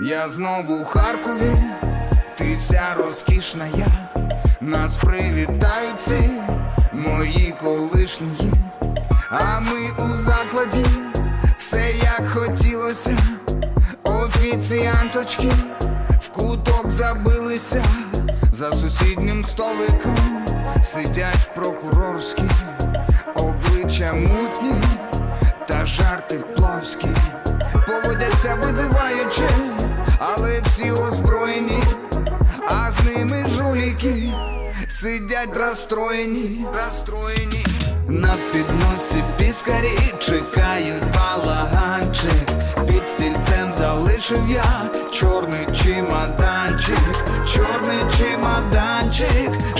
Я знову у Харкові, ти вся розкішна я, нас привітають мої колишні, а ми у закладі, все як хотілося, офіціанточки в куток забилися, за сусіднім столиком сидять прокурорські, обличчя мутні та жарти плоский поводяться визиваючи, ними жуліки сидять розстроєні, розстроєні. На підносі піскарі чекають балаганчик, під стільцем залишив я чорний чемоданчик, чорний чемоданчик,